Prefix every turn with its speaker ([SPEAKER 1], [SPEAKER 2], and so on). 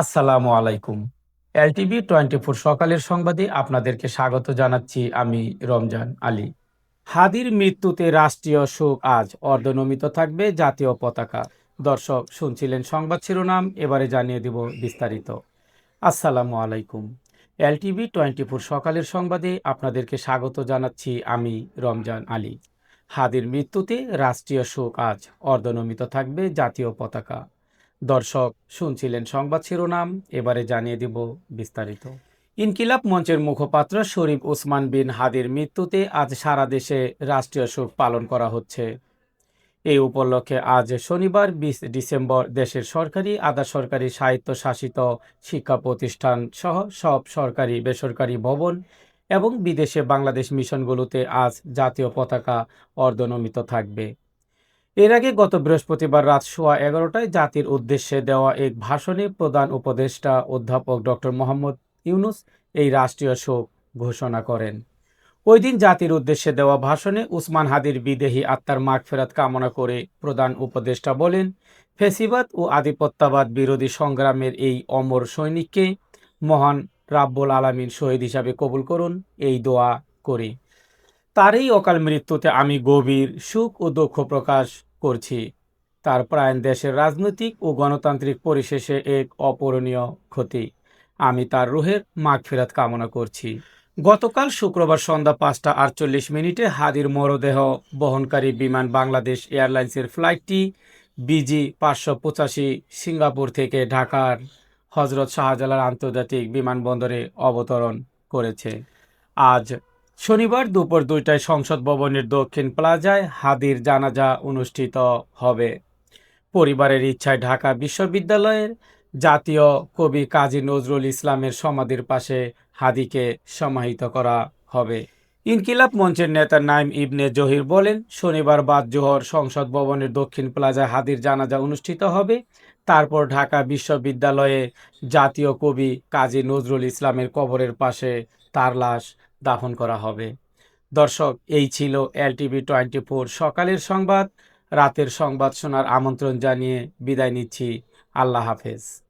[SPEAKER 1] আসসালামু আলাইকুম। LTV twenty four সকালের সংবাদে আপনাদেরকে স্বাগত জানাচ্ছি আমি রমজান আলী। হাদির মৃত্যুতে রাষ্ট্রীয় শোক আজ অর্ধনমিত থাকবে জাতীয় পতাকা। দর্শক, শুনছিলেন সংবাদ শিরোনাম, এবারে জানিয়ে দিব বিস্তারিত। আসসালামু আলাইকুম। এলটিভি টোয়েন্টি ফোর সকালের সংবাদে আপনাদেরকে স্বাগত জানাচ্ছি আমি রমজান আলী। হাদির মৃত্যুতে রাষ্ট্রীয় শোক আজ অর্ধনমিত থাকবে জাতীয় পতাকা। দর্শক, শুনছিলেন সংবাদ শিরোনাম, এবারে জানিয়ে দিব বিস্তারিত। ইনকিলাব মঞ্চের মুখপাত্র শরীফ ওসমান বিন হাদির মৃত্যুতে আজ সারা দেশে রাষ্ট্রীয় শোক পালন করা হচ্ছে। এই উপলক্ষে আজ শনিবার বিশ ডিসেম্বর দেশের সরকারি আধা সরকারি স্বায়ত্তশাসিত শিক্ষা প্রতিষ্ঠান সহ সব সরকারি, বেসরকারি ভবন এবং বিদেশে বাংলাদেশ মিশনগুলোতে আজ জাতীয় পতাকা অর্ধনমিত থাকবে। এর আগে গত বৃহস্পতিবার রাত সোয়া এগারোটায় জাতির উদ্দেশ্যে দেওয়া এক ভাষণে প্রধান উপদেষ্টা অধ্যাপক ডক্টর মোহাম্মদ ইউনুস এই রাষ্ট্রীয় শোক ঘোষণা করেন। ওই দিন জাতির উদ্দেশ্যে দেওয়া ভাষণে উসমান হাদির বিদেহী আত্মার মাগফেরাত কামনা করে প্রধান উপদেষ্টা বলেন, ফেসিবাদ ও আধিপত্যবাদ বিরোধী সংগ্রামের এই অমর সৈনিককে মহান রাব্বুল আলামিন শহীদ হিসাবে কবুল করুন, এই দোয়া করি। তার এই অকাল মৃত্যুতে আমি গভীর সুখ ও দুঃখ প্রকাশ করছি। তার প্রাণ দেশের রাজনৈতিক ও গণতান্ত্রিক পরিশেষে এক অপূরণীয় ক্ষতি। আমি তার রুহের মাগফিরাত কামনা করছি। গতকাল শুক্রবার সন্ধ্যা পাঁচটা আটচল্লিশ মিনিটে হাদির মরদেহ বহনকারী বিমান বাংলাদেশ এয়ারলাইন্সের ফ্লাইটটি বিজি পাঁচশো পঁচাশি সিঙ্গাপুর থেকে ঢাকার হজরত শাহজালাল আন্তর্জাতিক বিমানবন্দরে অবতরণ করেছে। আজ শনিবার দুপুর দুইটায় সংসদ ভবনের দক্ষিণ প্লাজায় হাদির জানাজা অনুষ্ঠিত হবে। পরিবারের ইচ্ছায় ঢাকা বিশ্ববিদ্যালয়ের জাতীয় কবি কাজী নজরুল ইসলামের সমাধির পাশে হাদিকে সমাহিত করা হবে। ইনকিলাব মঞ্চের নেতা নাইম ইবনে জহির বলেন, শনিবার বাদ জোহর সংসদ ভবনের দক্ষিণ প্লাজায় হাদির জানাজা অনুষ্ঠিত হবে। তারপর ঢাকা বিশ্ববিদ্যালয়ে জাতীয় কবি কাজী নজরুল ইসলামের কবরের পাশে তার লাশ দাফন করা হবে। দর্শক, এই ছিল এলটিভি টোয়েন্টি ফোর সকালের সংবাদ। রাতের সংবাদ শোনার আমন্ত্রণ জানিয়ে বিদায় নিচ্ছি। আল্লাহ হাফেজ।